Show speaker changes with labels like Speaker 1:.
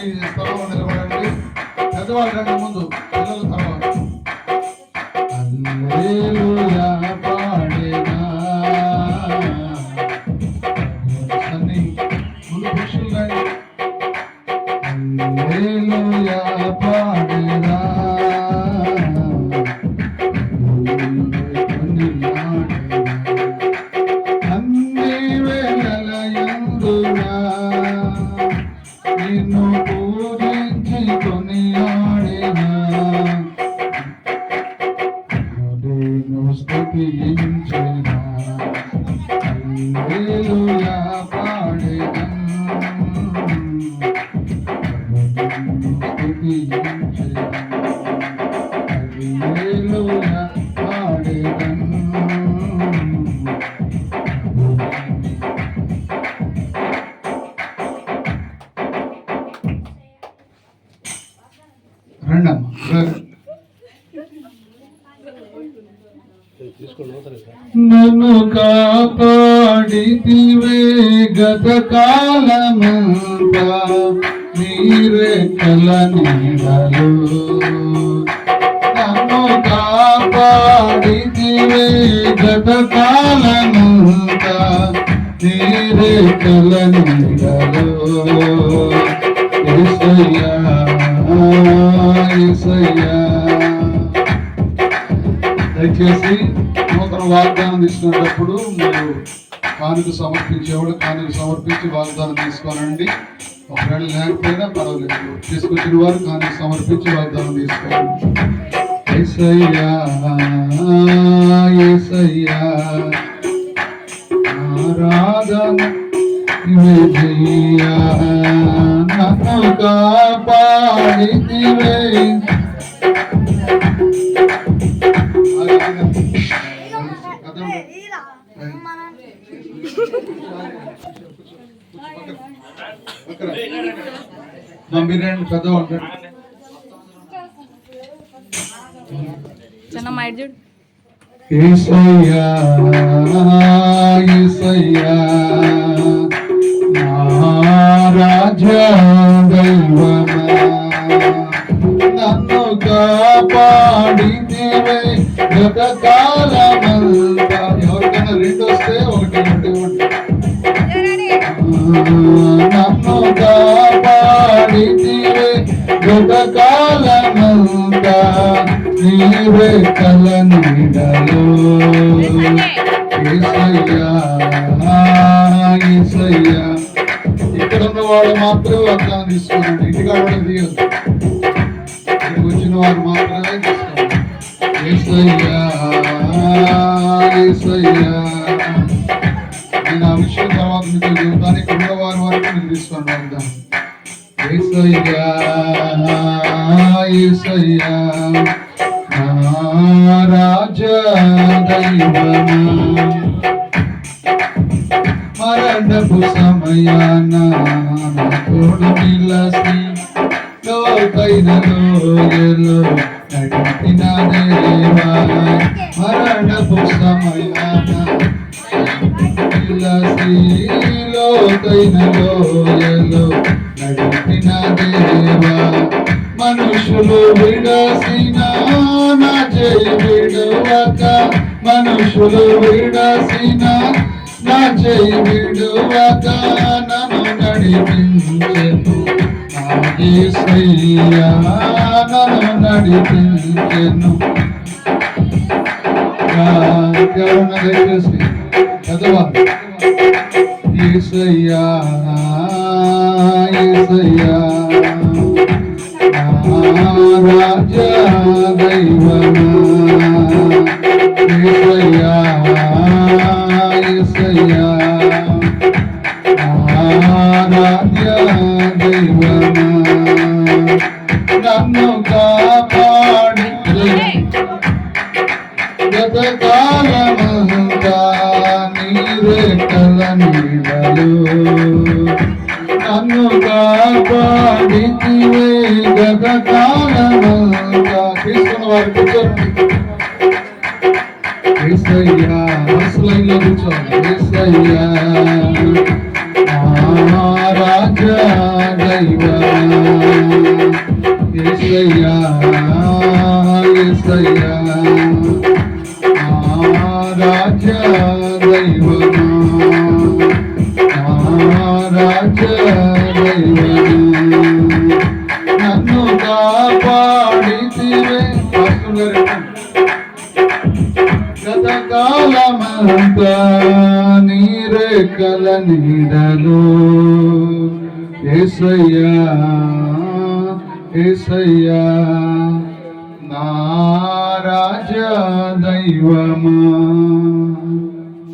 Speaker 1: ఈ నిలబడండి పెద్దవాళ్ళు ముందు. పిల్లలు పర్వాలి రండమ్మా రండి. నన్ను కాపాడితివే గత కాలమంతా నీరే కల నీడలు నన్ను కాపాడితివే గత కాలమంతా నీరే కల నీడలు దయచేసి నూతన వాగ్దానం తీసుకునేటప్పుడు మీరు కానుక సమర్పించేవాడు కానుక సమర్పించి వాగ్దానం తీసుకోనండి. ఒకవేళ లేకపోయినా పర్వాలేదు. తీసుకొచ్చిన వారు కానుక సమర్పించి వాగ్దానం తీసుకోండి. ఏసయ్యా ఏసయ్యా ఆరాధన కాపాడితివే. మీరేంటి పెద్ద ఉంటాడు
Speaker 2: చిన్న మైట్ చూడు.
Speaker 1: ఈసయ్యా ఈసయ్యా నా రాజా. నన్ను గత కాలమంతా ఎవరికైనా రెండు వస్తే ఒకటి ఒకటి నన్ను కాపాడితివే గత కాలమంతా నీవే కల నీడలో. యేసయ్యా యేసయ్యా ఇక్కడ ఉన్న వాళ్ళు మాత్రం వాగ్దానం తీసుకోండి ఇంటికాడ కూడా వచ్చిన వారు మాత్రమే నేను ఆ విషయం తర్వాత మీతో జీవితానికి ఉన్న వారి వరకు మీరు తీసుకోండి రాజా దైవమా. మరణపు సమయాన తోడు నిలసి లోకైన లోయలో నడిపిన దేవా మరణపు సమయాన నిలసి లోకైన నడిపిన దేవా మనుషులు విడసిన నా చేయి విడువక మనుషులు విడసిన నా చేయి విడువక నన్ను నడిపించెను నడిపించెను పెద్దవాళ్ళు యేసయ్యా యేసయ్యా రాజా దైవమా యేసయ్యా యేసయ్యా కల నన్ను కాపాడితివే గత తీసుకున్న వారు కూర్చోండి ఏసయ్యా ఫస్ట్ లైన్ కూర్చోండి ఏసయ్యా రాజా దైవమా ఏసయ్యా ఏసయ్యా రాజా నన్ను కాపాడితివే గతకాలమంతా నీరే కల నీడలో ఏసయ్యా ఏసయ్యా నా రాజా దైవమా.